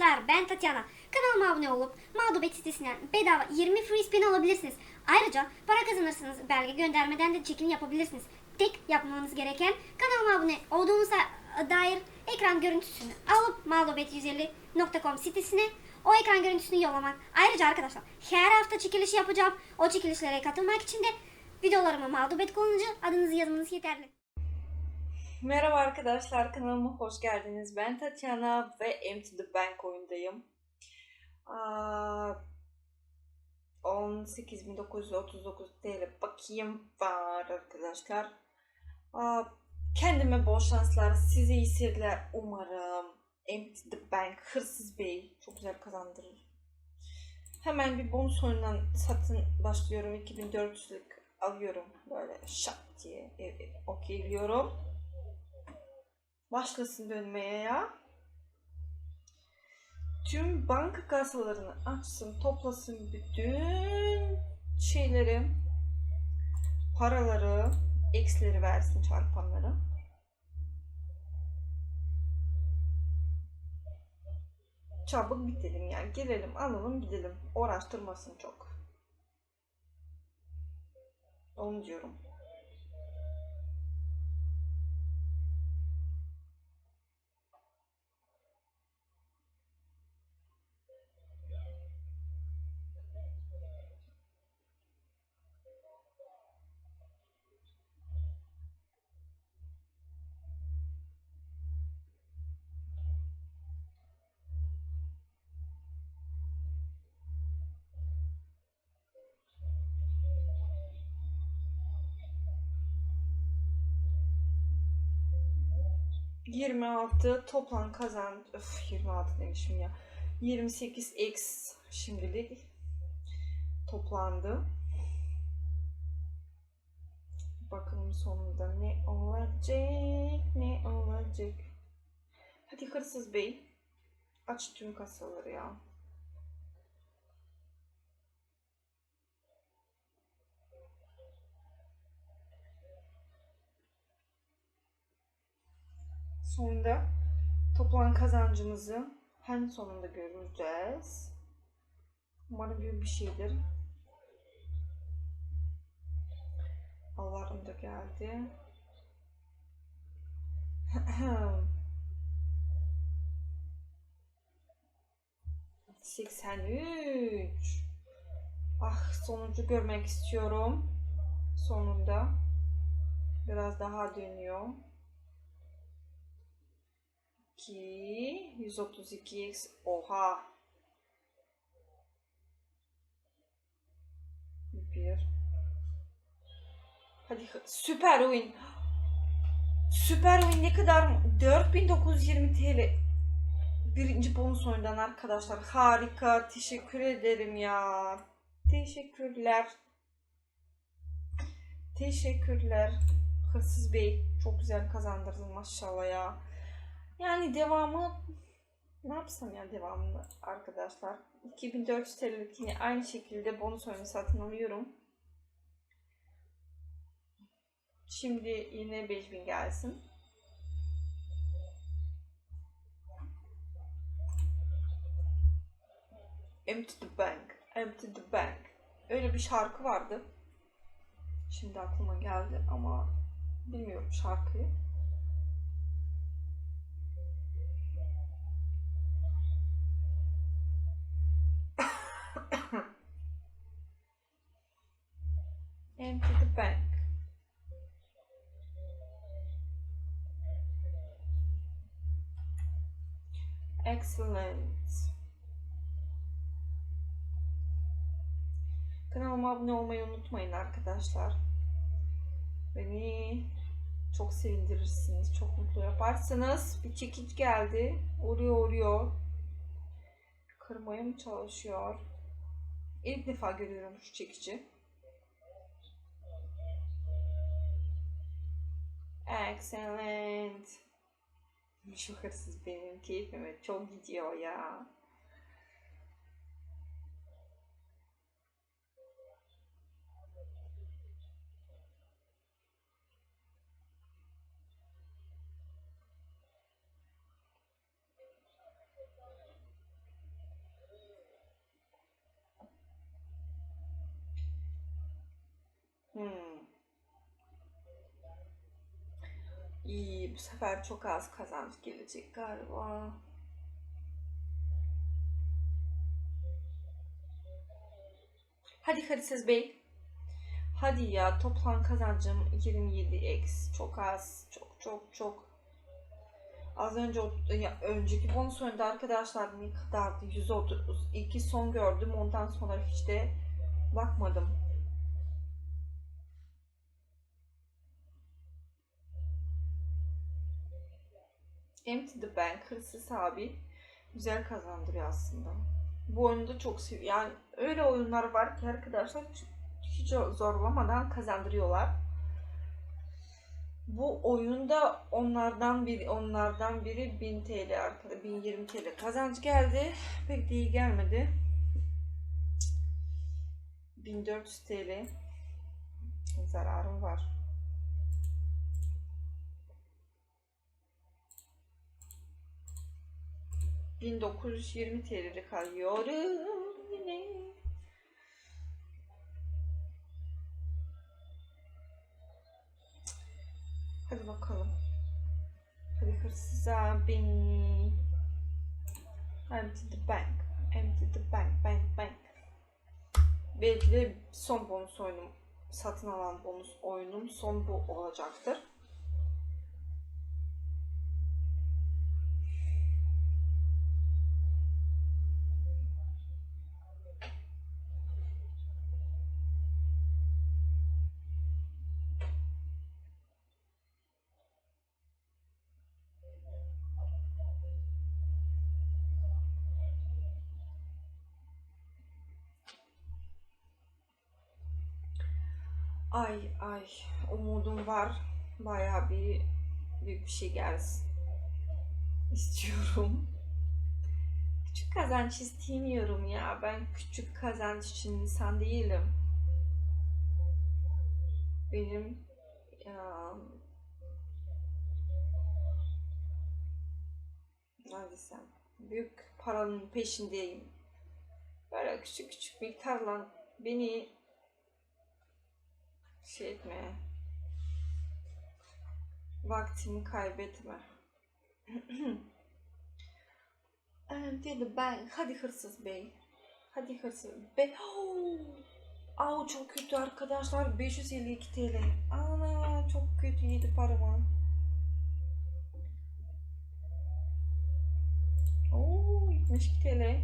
arkadaşlar ben Tatyana. Kanalıma abone olup Mağdubet sitesinden bedava 20 free spin alabilirsiniz. Ayrıca para kazanırsınız. Belge göndermeden de çekim yapabilirsiniz. Tek yapmanız gereken kanalıma abone olduğunuza dair ekran görüntüsünü alıp mağdubet150.com sitesine o ekran görüntüsünü yollamak. Ayrıca arkadaşlar her hafta çekiliş yapacağım. O çekilişlere katılmak için de videolarıma mağdubet kullanıcı adınızı yazmanız yeterli. Merhaba arkadaşlar kanalıma hoş geldiniz. Ben Tatiana ve Empty the Bank oyundayım. Aa, 18.939 TL bakayım var arkadaşlar. Kendime bol şanslar, size iyi seyirler umarım. Empty the Bank, Hırsız Bey çok güzel kazandırır. Hemen bir bonus oyundan satın başlıyorum. 2400'lük alıyorum böyle şak diye e, e, okeyliyorum. Başlasın dönmeye ya. Tüm banka kasalarını açsın, toplasın bütün şeyleri, paraları, eksleri versin çarpanları. Çabuk bitelim yani. Girelim, alalım, gidelim. Uğraştırmasın çok. Onu diyorum. ...26 toplam kazan... Öf 26 demişim ya. 28x şimdilik toplandı. Bakalım sonunda ne olacak, ne olacak. Hadi hırsız bey. Aç tüm kasaları ya. Sonunda toplam kazancımızı hem sonunda göreceğiz. Umarım büyük bir şeydir. Alarm da geldi. 83. Ah sonucu görmek istiyorum. Sonunda. Biraz daha dönüyor. 2 132x oha. Bir. Hadi süper oyun. Süper oyun ne kadar 4920 TL. Birinci bonus oyundan arkadaşlar. Harika. Teşekkür ederim ya. Teşekkürler. Teşekkürler. Hırsız Bey çok güzel kazandırdın maşallah ya. Yani devamı ne yapsam ya devamını arkadaşlar. 2400 TL'lik yine aynı şekilde bonus oyunu satın alıyorum. Şimdi yine 5000 gelsin. Empty the bank, empty the bank. Öyle bir şarkı vardı. Şimdi aklıma geldi ama bilmiyorum şarkıyı. Empty the bank. Excellent. Kanalıma abone olmayı unutmayın arkadaşlar. Beni çok sevindirirsiniz, çok mutlu yaparsınız. Bir çekiç geldi. Uğruyor uğruyor. Kırmaya mı çalışıyor? İlk defa görüyorum şu çekici. Excellent. Şu hırsız benim keyfime çok gidiyor ya. İyi, bu sefer çok az kazanç gelecek galiba. Hadi Hırsız Bey. Hadi ya toplam kazancım 27x. Çok az. Çok çok çok. Az önce ya, önceki bonus oyunda arkadaşlar ne kadardı? 132 son gördüm. Ondan sonra hiç de bakmadım. Empty the Bank hırsız abi güzel kazandırıyor aslında. Bu oyunu da çok seviyorum. Yani öyle oyunlar var ki arkadaşlar hiç zorlamadan kazandırıyorlar. Bu oyunda onlardan biri onlardan biri 1000 TL arkada 1020 TL kazanç geldi. Pek de iyi gelmedi. 1400 TL zararım var. ...1920 TL'de kalıyorum yine. Hadi bakalım. Hadi hırsıza beni. Empty the bank. Empty the bank. Bank bank. Belki de son bonus oyunum. Satın alan bonus oyunum son bu olacaktır. Ay ay umudum var. Bayağı bir büyük bir şey gelsin. İstiyorum. Küçük kazanç istemiyorum ya. Ben küçük kazanç için insan değilim. Benim ya, ne büyük paranın peşindeyim. Böyle küçük küçük miktarla beni şey etme. Vaktimi kaybetme. Dedi ben. Hadi hırsız bey. Hadi hırsız bey. Au çok kötü arkadaşlar. 552 TL. Ana çok kötü yedi paramı. Oo 72 TL.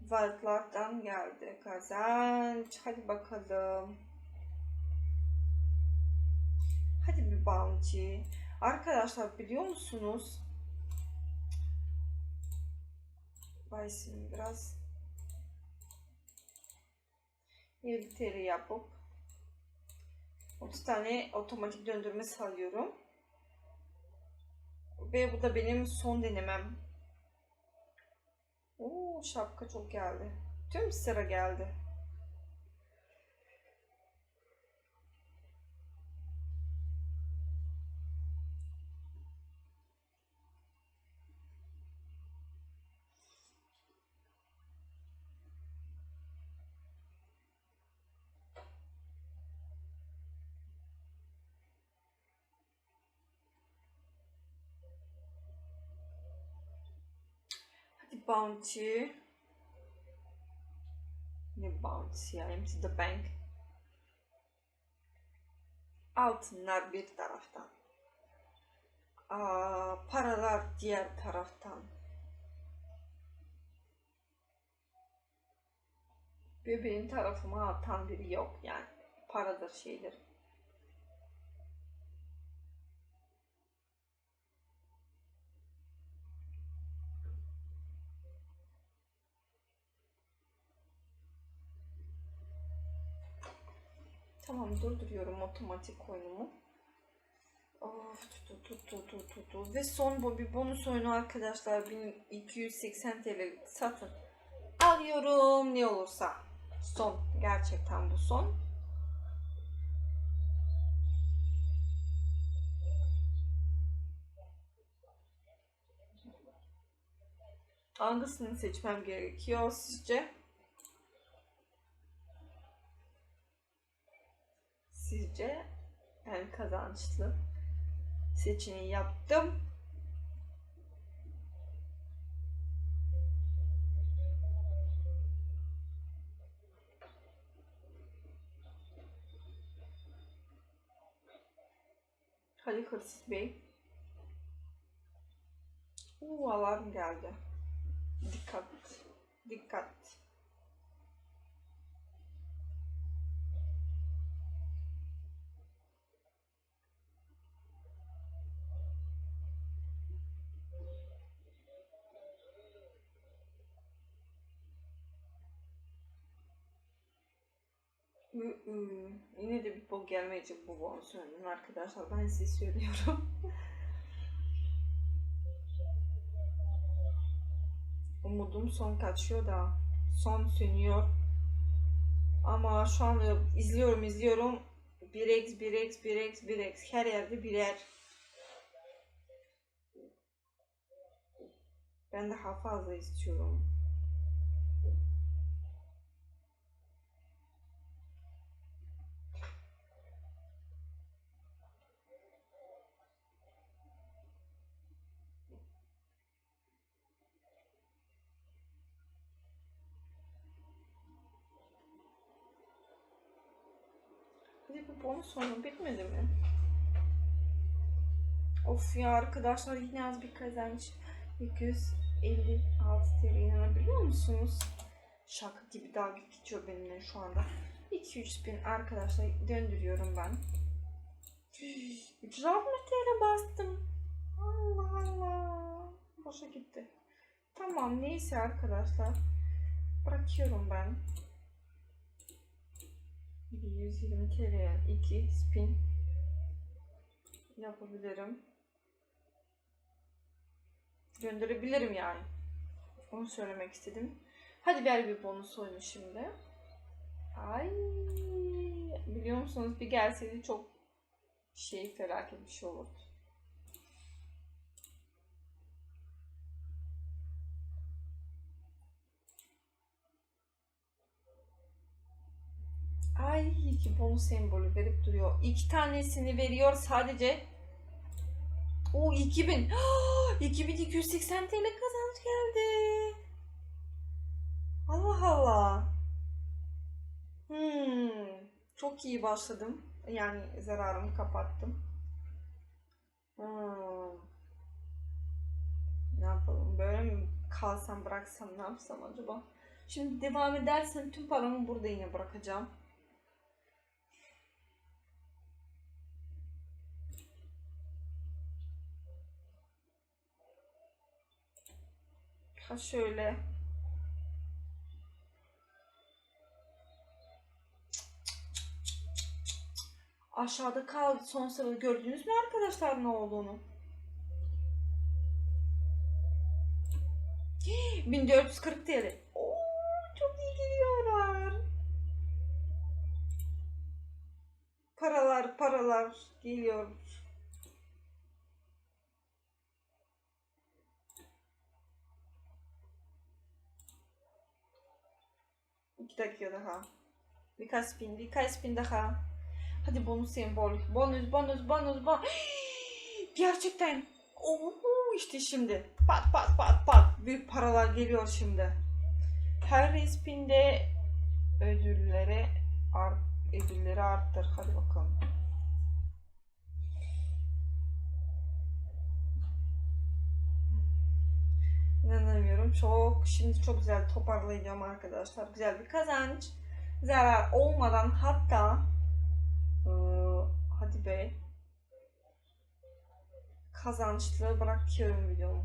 Wildlardan geldi kazanç. Hadi bakalım. Hadi bir bounty. Arkadaşlar biliyor musunuz? Baysim biraz 50 TL yapıp 30 tane otomatik döndürme sağlıyorum. Ve bu da benim son denemem. Oo şapka çok geldi. Tüm sıra geldi. Hadi bounty. Ne bounty ya? Empty the bank. Altınlar bir taraftan. Aa, paralar diğer taraftan. Bebeğin tarafıma atan biri yok yani. Paradır şeydir. Tamam durduruyorum otomatik oyunumu. Of tuttu tuttu tuttu tuttu. Ve son bu bir bonus oyunu arkadaşlar 1280 TL satın. Alıyorum ne olursa. Son gerçekten bu son. Hangisini seçmem gerekiyor sizce? Sizce en kazançlı seçeneği yaptım. Hadi hırsız bey. Uuu alarm geldi. Dikkat. Dikkat. Yine de bir bol gelmeyecek bu önünden arkadaşlar. Ben size söylüyorum. Umudum son kaçıyor da. Son sönüyor. Ama şu an izliyorum izliyorum. 1x 1x 1x 1x her yerde birer. Ben daha fazla istiyorum. Bu bonus sonu bitmedi mi? Of ya arkadaşlar yine az bir kazanç. 256 TL inanabiliyor musunuz? Şaka gibi dalga geçiyor benimle şu anda. 2-3 bin arkadaşlar döndürüyorum ben. 360 TL bastım. Allah Allah. Boşa gitti. Tamam neyse arkadaşlar. Bırakıyorum ben. 120 TL 2 spin yapabilirim. Gönderebilirim yani. Onu söylemek istedim. Hadi ver bir bonus oyunu şimdi. Ay biliyor musunuz bir gelseydi çok şey felaket bir şey olurdu. Ay iki bonus sembolü verip duruyor. İki tanesini veriyor sadece. O 2000. 2280 TL kazanç geldi. Allah Allah. Hmm. Çok iyi başladım. Yani zararımı kapattım. Hmm. Ne yapalım? Böyle mi kalsam bıraksam ne yapsam acaba? Şimdi devam edersem tüm paramı burada yine bırakacağım. Ha şöyle. Aşağıda kaldı son sırada gördünüz mü arkadaşlar ne olduğunu? 1440 TL. Oo, çok iyi geliyorlar. Paralar paralar geliyor. Dakika daha. Birkaç spin, birkaç spin daha. Hadi bonus sembol. Bonus, bonus, bonus, bonus. Gerçekten. Oo, işte şimdi. Pat pat pat pat. Büyük paralar geliyor şimdi. Her spinde ödülleri art, ödülleri arttır. Hadi bakalım. İnanamıyorum. Çok şimdi çok güzel toparlayacağım arkadaşlar. Güzel bir kazanç. Zarar olmadan hatta ee, hadi be kazançlı bırakıyorum videomu.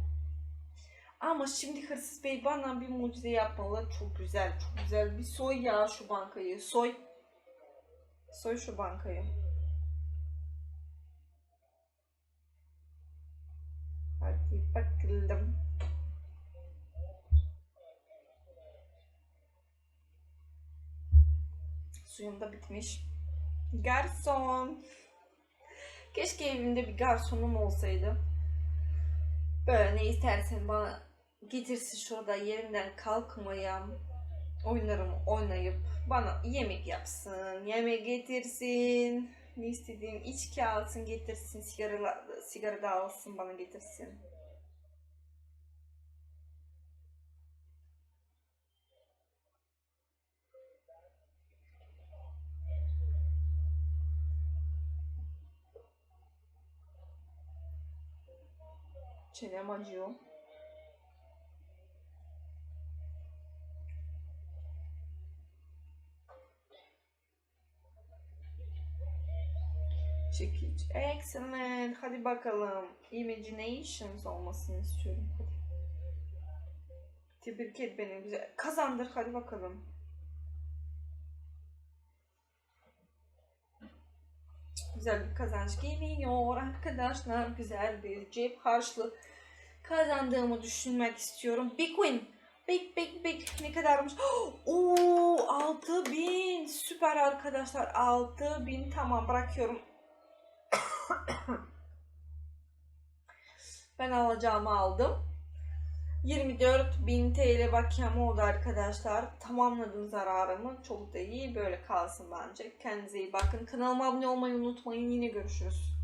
Ama şimdi Hırsız Bey bana bir mucize yapmalı. Çok güzel, çok güzel. Bir soy ya şu bankayı. Soy. Soy şu bankayı. Hadi bakalım. Suyum da bitmiş. Garson. Keşke evimde bir garsonum olsaydı. Böyle ne istersen bana getirsin şurada yerimden kalkmayam. oyunlarımı oynayıp bana yemek yapsın, yemek getirsin, ne istediğim içki alsın getirsin, sigara, sigara da alsın bana getirsin. Çenem acıyor. Çekiç. Excellent. Hadi bakalım. Imaginations olmasını istiyorum. Hadi. Tebrik et beni güzel. Kazandır hadi bakalım. Güzel bir kazanç geliyor arkadaşlar. Güzel bir cep harçlı kazandığımı düşünmek istiyorum. Big win. Big big big ne kadarmış? Oo 6000 süper arkadaşlar 6000 tamam bırakıyorum. ben alacağımı aldım. 24.000 TL bakiyem oldu arkadaşlar. Tamamladım zararımı. Çok da iyi. Böyle kalsın bence. Kendinize iyi bakın. Kanalıma abone olmayı unutmayın. Yine görüşürüz.